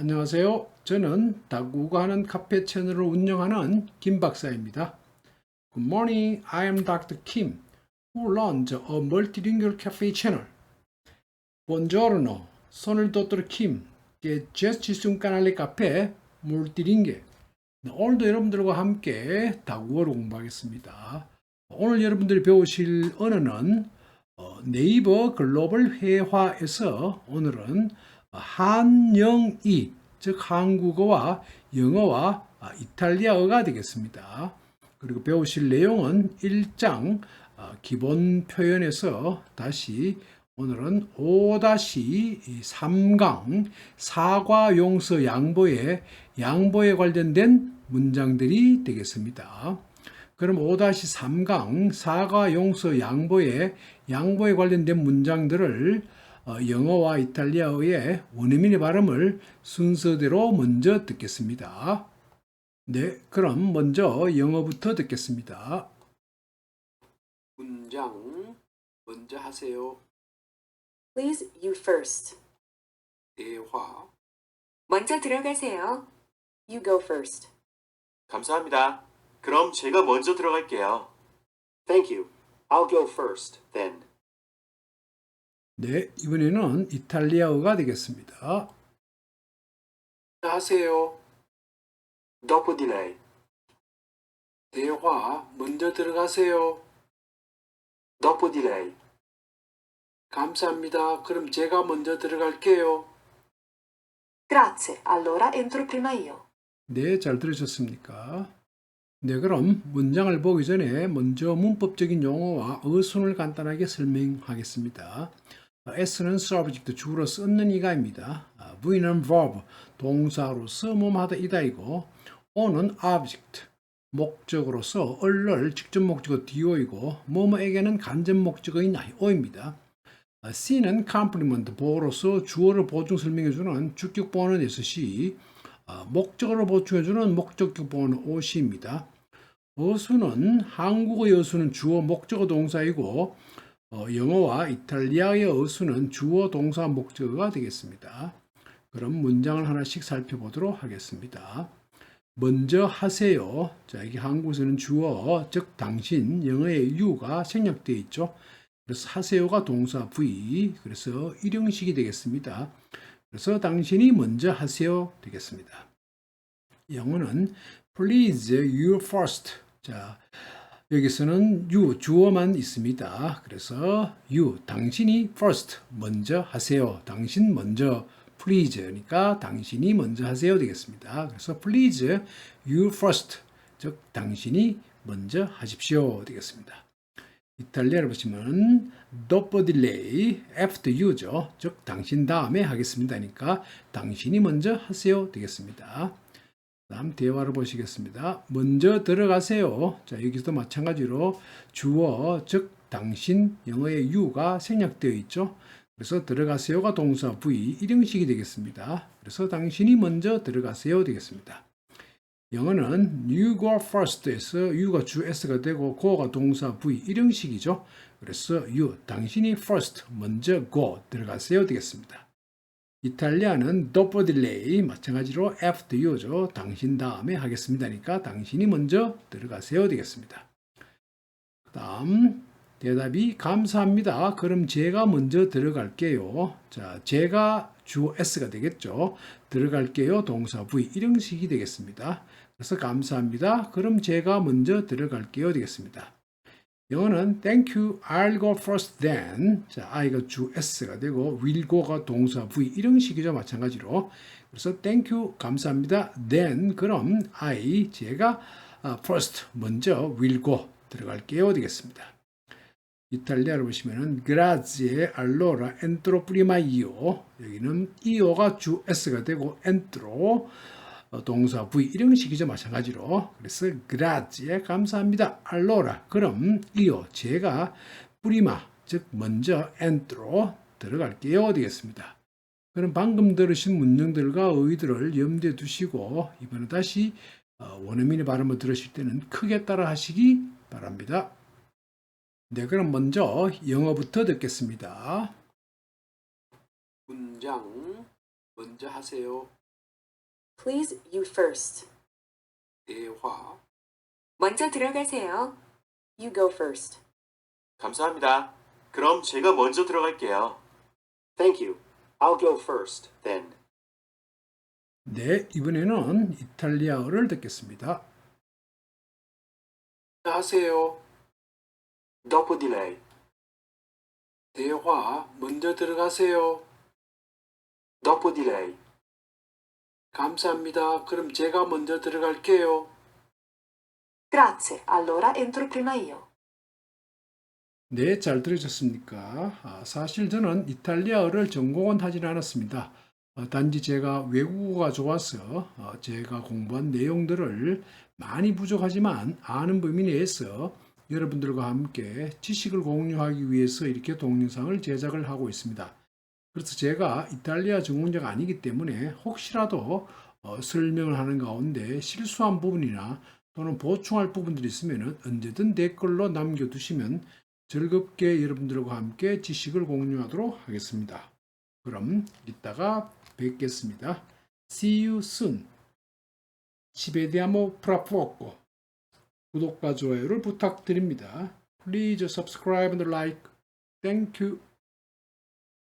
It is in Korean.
안녕하세요. 저는 다국어 하는 카페 채널을 운영하는 김 박사입니다. Good morning. I am Dr. Kim, who runs a multilingual cafe channel. Buongiorno. Kim, che gestisce un canale caffè multilingue. 네, 오늘도 여러분들과 함께 다국어를 공부하겠습니다. 오늘 여러분들이 배우실 언어는 어, 네이버 글로벌 회화에서 오늘은 한영이 즉 한국어와 영어와 아, 이탈리아어가 되겠습니다. 그리고 배우실 내용은 1장 아, 기본 표현에서 다시 오늘은 5-3강 사과 용서 양보에 양보에 관련된 문장들이 되겠습니다. 그럼 5-3강 사과 용서 양보에 양보에 관련된 문장들을 어, 영어와 이탈리아어의 원어민의 발음을 순서대로 먼저 듣겠습니다. 네, 그럼 먼저 영어부터 듣겠습니다. 문장 먼저 하세요. Please, you first. 대화 먼저 들어가세요. You go first. 감사합니다. 그럼 제가 먼저 들어갈게요. Thank you. I'll go first, then. 네, 이번에는 이탈리아어가 되겠습니다. 하세요. Dopo di lei. 대화 먼저 들어가세요. Dopo di lei. 감사합니다. 그럼 제가 먼저 들어갈게요. Grazie, allora entro prima io. 네, 잘 들으셨습니까? 네, 그럼 문장을 보기 전에 먼저 문법적인 용어와 어순을 간단하게 설명하겠습니다. S는 subject, 주로 쓰는 이가입니다. 아, V는 verb, 동사로서 뭐뭐하다 이다이고 O는 object, 목적으로서 얼럴 직접 목적어 do이고 뭐뭐에게는 간접 목적어인 O입니다. 아, C는 complement, 보로서 주어를 보충 설명해주는 주격 보어는 SC, 아, 목적어를 보충해주는 목적격 보어는 OC입니다. 어수는 한국어의 어수는 주어 목적어 동사이고 어, 영어와 이탈리아의 어수는 주어 동사 목적어가 되겠습니다. 그럼 문장을 하나씩 살펴보도록 하겠습니다. 먼저 하세요. 자, 이게 한국에서는 주어, 즉 당신, 영어의 you가 생략되어 있죠. 그래서 하세요가 동사 V, 그래서 일형식이 되겠습니다. 그래서 당신이 먼저 하세요 되겠습니다. 영어는 please you first. 자, 여기서는 you 주어만 있습니다. 그래서 you 당신이 first 먼저 하세요. 당신 먼저 please니까 당신이 먼저 하세요 되겠습니다. 그래서 please you first 즉 당신이 먼저 하십시오 되겠습니다. 이탈리아를 보시면 dopo lei after you죠. 즉 당신 다음에 하겠습니다니까 당신이 먼저 하세요 되겠습니다. 다음 대화를 보시겠습니다. 먼저 들어가세요. 자, 여기서도 마찬가지로 주어, 즉 당신 영어의 you가 생략되어 있죠. 그래서 들어가세요가 동사 V 일형식이 되겠습니다. 그래서 당신이 먼저 들어가세요 되겠습니다. 영어는 you go first에서 you가 주 S가 되고 go가 동사 V 일형식이죠. 그래서 you 당신이 first 먼저 go 들어가세요 되겠습니다. 이탈리아는 dopo di lei 마찬가지로 after you죠. 당신 다음에 하겠습니다니까 당신이 먼저 들어가세요 되겠습니다. 다음 대답이 감사합니다. 그럼 제가 먼저 들어갈게요. 자, 제가 주 S가 되겠죠. 들어갈게요. 동사 V 일형식이 되겠습니다. 그래서 감사합니다. 그럼 제가 먼저 들어갈게요 되겠습니다. 영어는 thank you, I'll go first then. 자, I가 주 S가 되고 will go가 동사 V 이런 식이죠. 마찬가지로. 그래서 thank you, 감사합니다. then 그럼 I 제가 아, first 먼저 will go 들어갈게요 되겠습니다. 이탈리아로 보시면은 grazie, allora entro prima io. 여기는 io가 주 S가 되고 entro 어, 동사 V 이런 식이죠 마찬가지로. 그래서 grazie 감사합니다. allora 그럼 이요 제가 프리마 즉 먼저 entro 들어갈게요. 되겠습니다 그럼 방금 들으신 문장들과 의들을 염두에 두시고 이번에 다시 어, 원어민의 발음을 들으실 때는 크게 따라 하시기 바랍니다. 네 그럼 먼저 영어부터 듣겠습니다. 문장 먼저 하세요 Please, you first. 대화. 먼저 들어가세요. You go first. 감사합니다. 그럼 제가 먼저 들어갈게요. Thank you. I'll go first, then. 네, 이번에는 이탈리아어를 듣겠습니다. 하세요. Dopo di lei. 대화 먼저 들어가세요. Dopo di lei. 감사합니다. 그럼 제가 먼저 들어갈게요. Grazie, allora entro prima io. 네, 잘 들으셨습니까? 아, 사실 저는 이탈리아어를 전공은 하진 않았습니다. 어, 단지 제가 외국어가 좋아서 어, 제가 공부한 내용들을 많이 부족하지만 아는 범위 내에서 여러분들과 함께 지식을 공유하기 위해서 이렇게 동영상을 제작을 하고 있습니다. 그래서 제가 이탈리아 전공자가 아니기 때문에 혹시라도 어, 설명을 하는 가운데 실수한 부분이나 또는 보충할 부분들이 있으면 언제든 댓글로 남겨두시면 즐겁게 여러분들과 함께 지식을 공유하도록 하겠습니다. 그럼 이따가 뵙겠습니다. See you soon. Ci vediamo. 구독과 좋아요를 부탁드립니다. Please subscribe and like. Thank you.